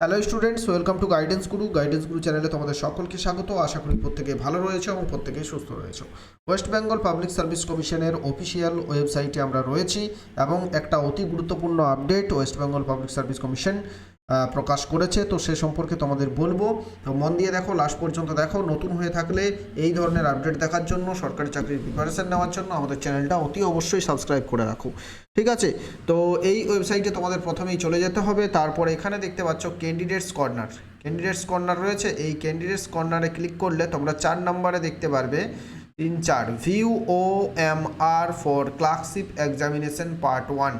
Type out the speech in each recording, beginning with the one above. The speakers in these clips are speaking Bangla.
Hello students welcome to guidance guru guidance guru চ্যানেলে তোমাদের সকলকে স্বাগত। আশা করি প্রত্যেকে ভালো রয়েছে এবং প্রত্যেকে সুস্থ রয়েছে। ওয়েস্ট বেঙ্গল পাবলিক সার্ভিস কমিশনের অফিসিয়াল ওয়েবসাইটে আমরা রয়েছি এবং একটা অতি গুরুত্বপূর্ণ update West Bengal public service commission প্রকাশ করেছে। তো সে সম্পর্কে তোমাদের বলব। তো মন দিয়ে দেখো লাস্ট পর্যন্ত দেখো, নতুন হয়ে থাকলে এই ধরনের আপডেট দেখার জন্য, সরকারি চাকরির প্রিপারেশন নেওয়ার জন্য আমাদের চ্যানেলটা অতি অবশ্যই সাবস্ক্রাইব করে রাখো। ঠিক আছে? তো এই ওয়েবসাইটে তোমাদের প্রথমেই চলে যেতে হবে। তারপর এখানে দেখতে পাচ্ছ ক্যান্ডিডেটস কর্নার ক্যান্ডিডেটস কর্নার রয়েছে। এই ক্যান্ডিডেটস কর্নারে ক্লিক করলে তোমরা চার নম্বরে দেখতে পারবে। তিন, চার view O M R for clerkship examination part one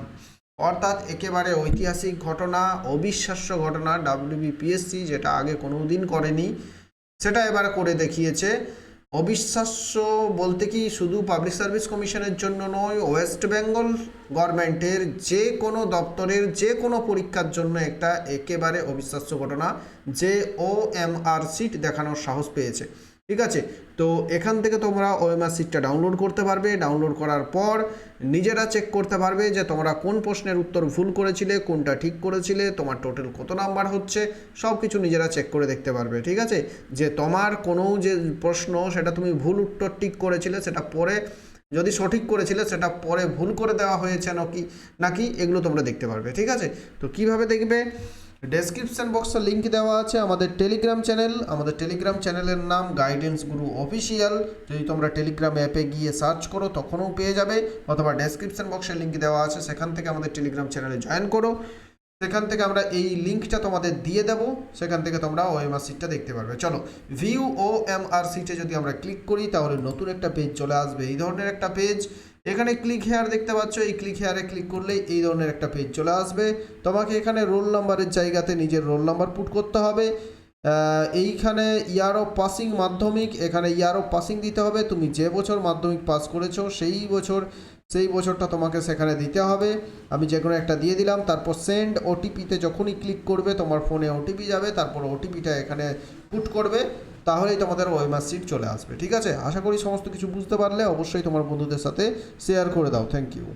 অর্থাৎ একেবারে ঐতিহাসিক ঘটনা, অবিশ্বাস্য ঘটনা ডাব্লিউবিপিএসসি যেটা আগে কোনো দিন করেনি, সেটা এবার করে দেখিয়েছে। অবিশ্বাস্য বলতে কি শুধু পাবলিক সার্ভিস কমিশনের জন্য নয় ওয়েস্ট বেঙ্গল গভর্নমেন্টের যে কোনো দপ্তরের যে কোনো পরীক্ষার জন্য একটা একেবারে অবিশ্বাস্য ঘটনা, যে ও এম আর সিট দেখানোর সাহস পেয়েছে। ঠিক আছে? তো এখান থেকে তোমরা ওএমআর সিটটা ডাউনলোড করতে পারবে। ডাউনলোড করার পর নিজেরা চেক করতে পারবে যে তোমরা কোন প্রশ্নের উত্তর ভুল করেছিলে, কোনটা ঠিক করেছিলে, তোমার টোটাল কত নাম্বার হচ্ছে সব কিছু নিজেরা চেক করে দেখতে পারবে, ঠিক আছে? যে তোমার কোনো যে প্রশ্ন, সেটা তুমি ভুল উত্তর ঠিক করেছিলে, সেটা পরে যদি সঠিক করেছিলে, সেটা পরে ভুল করে দেওয়া হয়েছে নাকি নাকি এগুলো তোমরা দেখতে পারবে, ঠিক আছে? তো কীভাবে দেখবে? ডেসক্রিপশন বক্সে লিংক দেওয়া আছে, আমাদের টেলিগ্রাম চ্যানেল আমাদের টেলিগ্রাম চ্যানেলের নাম গাইডেন্স গুরু অফিসিয়াল যদি তোমরা টেলিগ্রাম অ্যাপে গিয়ে সার্চ করো, তখনও পেয়ে যাবে। অথবা ডেসক্রিপশন বক্সে লিঙ্ক দেওয়া আছে, সেখান থেকে আমাদের টেলিগ্রাম চ্যানেলে জয়েন করো। সেখান থেকে আমরা এই লিঙ্কটা তোমাদের দিয়ে দেব, সেখান থেকে তোমরা ওএমআর সিটটা দেখতে পারবে। চলো ভিউ ও এম আর সিটে যদি আমরা ক্লিক করি, তাহলে নতুন একটা পেজ চলে আসবে। এই ধরনের একটা পেজ এখানে ক্লিক হেয়ার দেখতে পাচ্ছ, এই ক্লিক হেয়ারে ক্লিক করলেই এই ধরনের একটা পেজ চলে আসবে। তোমাকে এখানে রোল নাম্বারের জায়গাতে নিজের রোল নাম্বার পুট করতে হবে। এইখানে ইয়ার অফ পাসিং মাধ্যমিক, এখানে ইয়ার অফ পাসিং দিতে হবে। তুমি যে বছর মাধ্যমিক পাস করেছ, সেই বছর সেই বছরটা তোমাকে সেখানে দিতে হবে। আমি যে কোনো একটা দিয়ে দিলাম, তারপর সেন্ড ওটিপিতে যখনই ক্লিক করবে, তোমার ফোনে ওটিপি যাবে, তারপর ওটিপিটা এখানে পুট করবে, তাহলেই তোমাদের ওয়েমার সিট চলে আসবে, ঠিক আছে? আশা করি সমস্ত কিছু বুঝতে পারলে, অবশ্যই তোমার বন্ধুদের সাথে শেয়ার করে দাও থ্যাংক ইউ